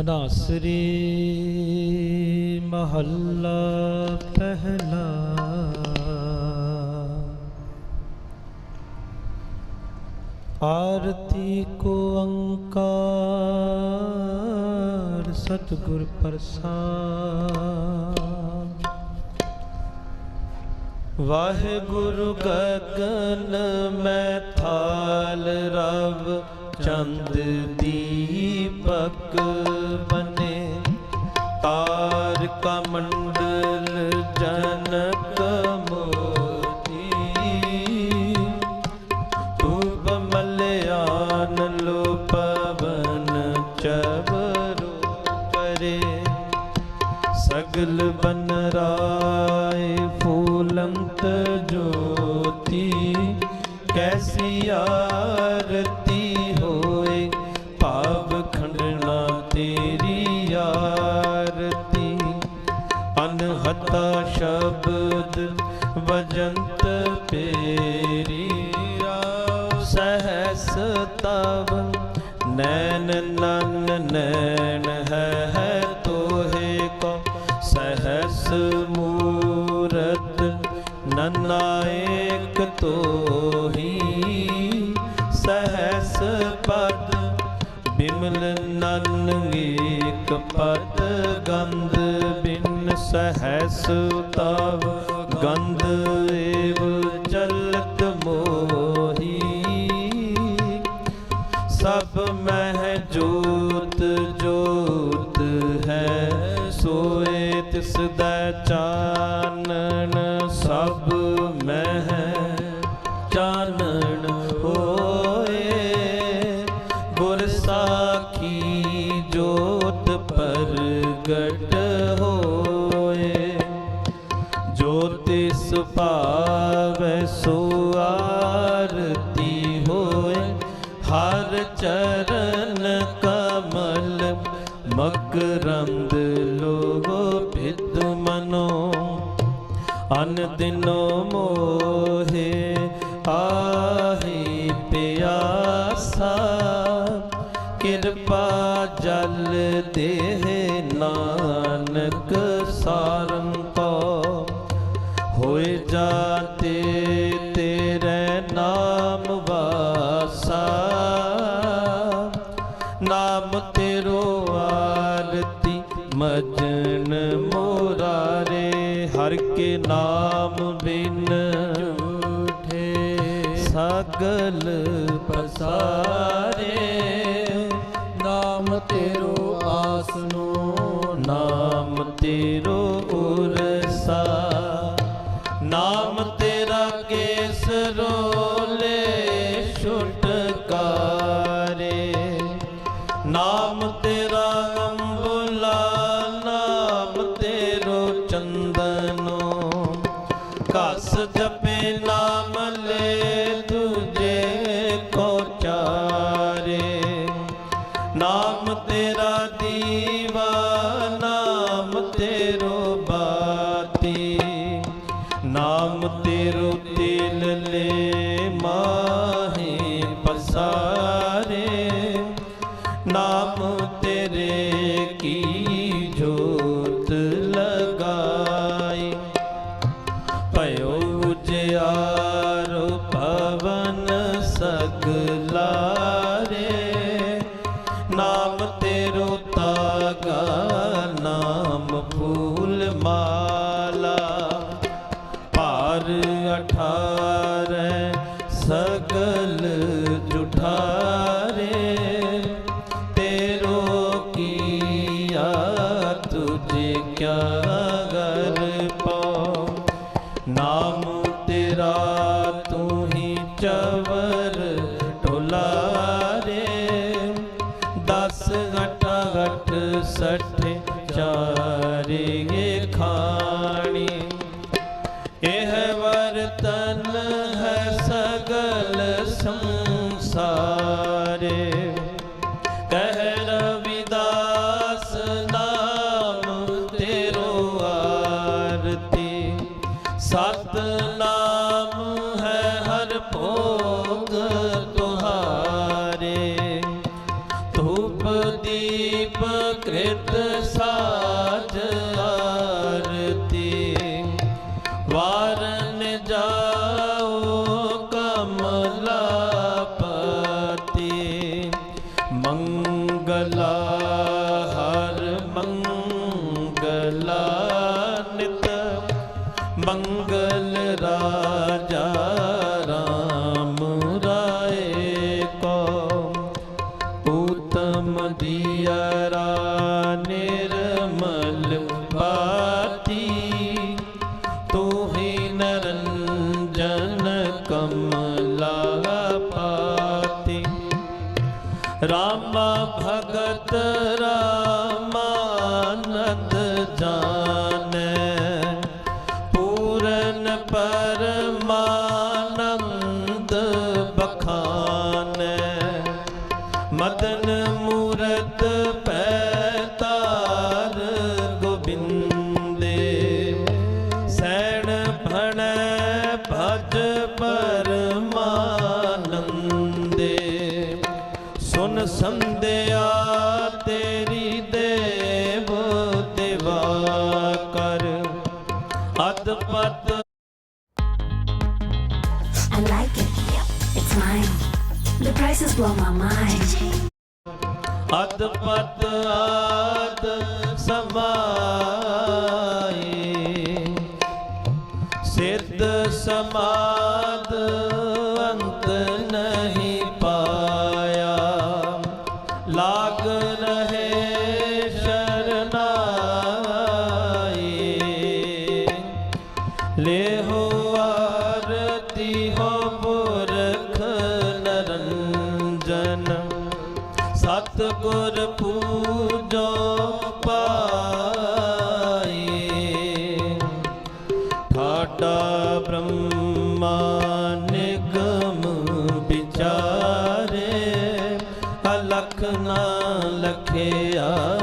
ਤਨਾਸਰੀ ਮਹੱਲਾ ਪਹਿਲਾ। ਆਰਤੀ ਕੋ ਅੰਕਾਰ ਸਤਿਗੁਰ ਪ੍ਰਸਾਦ। ਵਾਹਿਗੁਰੂ ਗਗਨ ਮੈਂ ਥਾਲ ਰਵ ਚੰਦ ਦੀਪਕ। ਤਾਰ ਕਾ ਮੰਡਲ ਜਨਕ ਮੋਤੀ। ਤੂਬ ਮਲਿਆਨ ਲੋ ਪਵਨ ਚਵਰੋ ਪਰੇ ਸਗਲ ਬਨ ਰਾਏ ਫੂਲੰਤ ਜੋਤੀ। ਕੈਸੀ ਆਰਤੀ ਹੋਏ ਭਾਵ ਖੰਡਣਾ ਤੇਰੀ ਆਰਤੀ ਅਨਹਤਾ ਸ਼ਬਦ ਵਜੰਤ ਪੇਰੀ ਸਹਸ ਤਵ ਨੈਣ ਨਨ ਨੈਣ ਹੈ ਹੈ ਤੋਹੇ ਕੋ। ਸਹਸ ਮੂਰਤ ਨਨਾਇਕ ਤੋਹੀ। ਸਹਸ ਪਦ ਬਿਮਲ ਨਨ ਏਕ ਪਦ ਗੰਧ ਸਹਸ ਤਵ ਗੰਧ ਏਵ ਚਲਤ ਮੋਹੀ। ਸਭ ਮਹਿ ਜੋਤ ਜੋਤ ਹੈ, ਸੋਏ ਤਿਸ ਦਾ ਚਾਨਣ ਸਭ ਮਹਿ। ਚਾਨਣ ਹੋਏ ਗੁਰ ਸਾਖੀ ਜੋਤ ਪ੍ਰਗਟ ਹੋਏ। ਜੋ ਤਿਸ ਭਾਵੈ ਸੋ ਆਰਤੀ ਹੋਏ, ਹਰ ਚਰਨ ਕਮਲ, ਮਕਰੰਦ ਲੋਗੋ ਪਿਤ ਮਨੋ, ਅਨ ਦਿਨੋ ਮੋਹੇ ਨਾਮ ਤੇਰੋ ਆਰਤੀ ਮਜਨ ਮੋਰਾਰੇ ਹਰ ਕੇ ਨਾਮ ਬਿਨ ਝੂਠੇ। ਸਗਲ ਪਸਾਰੇ। ਨਾਮ ਤੇਰੋ ਆਸਨੋ, ਨਾਮ ਤੇਰੋ ਕੀ ਜੋਤ ਲਗਾਈ ਭਇਓ ਉਜਿਆਰ ਪਵਨ ਸਗਲਾਰੇ ਨਾਮ ਤੇਰੋ ਤਾਗਾ ਨਾਮ ਫੂਲ ਮਾਲਾ ਭਾਰ ਅਠਾਰੈ ਸਗਲ ਜੁਠਾਰੇ ਸਠ ਚਾਰੇ ਖਾਣੀ। ਇਹ ਵਰਤਨ ਹੈ ਸਗਲ ਸੰਸਾਰੇ। ਕਹਿ ਰਵਿਦਾਸ ਨਾਮ ਤੇਰੋ ਆਰਤੀ। ਸਤ ਉਤਮ ਦਿਯਰਾ ਨਿਰਮਲ ਆਦ ਸਮਾਏ। ਸਿੱਧ ਸਮਾਦ ਅੰਤ ਨਹੀਂ ਪਾਇਆ। ਲਾਗ ਰਹੇ ਸ਼ਰਨਾਏ। ਲੇਹੋ ਆਰਤੀ ਹੋ ਪੁਰਖ ਨਰੰਜਨ ਸਤਿਗੁਰ ਪੂਜੋ ਅਲਖ ਨਾ ਲਖਿਆ।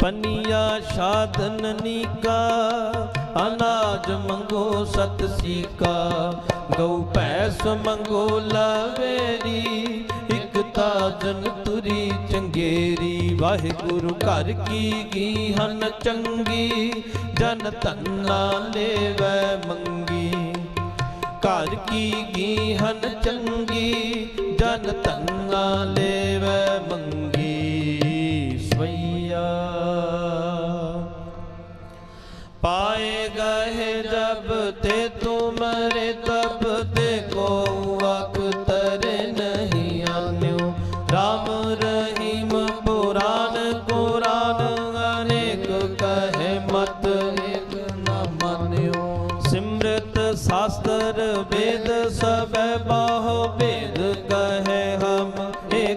ਪਨੀਆ ਸਾਧਨ ਨੀਕਾ ਅਨਾਜ ਮੰਗੋ ਸਤ ਸੀਕਾ। ਗਉ ਭੈਸ ਮੰਗੋ ਲਾਵੇਰੀ ਇਕ ਤਾਜਨ ਤੁਰੀ ਚੰਗੇਰੀ। ਵਾਹਿਗੁਰੂ ਘਰ ਕੀ ਗੀ ਹਨ ਚੰਗੀ ਜਨ ਧੰਨਾ ਲੈਵੈ ਮੰਗੀ। ਘਰ ਕੀ ਗੀ ਹਨ ਚੰਗੀ, ਜਨ ਧੰਨਾ ਲੈਵੈ ਮੰਗੀ, ਸਵਈਆ। ਪਾਏ ਗਏ ਜਬ ਤੇ ਤੂੰ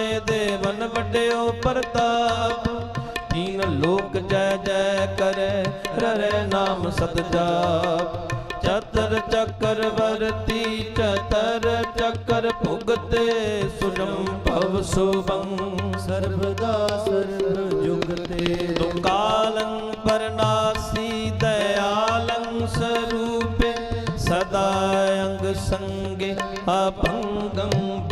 ਦੇ ਦੇਵਨ ਵੱਡਿਓ ਪ੍ਰਤਾਪ। ਤੀਨ ਲੋਕ ਜੈ ਜੈ ਕਰੇ, ਰਰੇ ਨਾਮ ਸਤ ਜਾਪ ਚਤਰ ਚੱਕਰ ਵਰਤੀ, ਚਤਰ ਚੱਕਰ ਭੁਗਤੇ, ਸੁਜਮ ਭਵ ਸੁਭੰ। ਸਰਬਦਾ ਸਰਬ ਜੁਗ ਦੁਕਾਲੰ ਪਰਨਾਸੀ ਦਇਆਲੰ ਸਰੂਪੇ, ਸਦਾ ਅੰਗ ਸੰਗੇ ਅਭੰਗੰ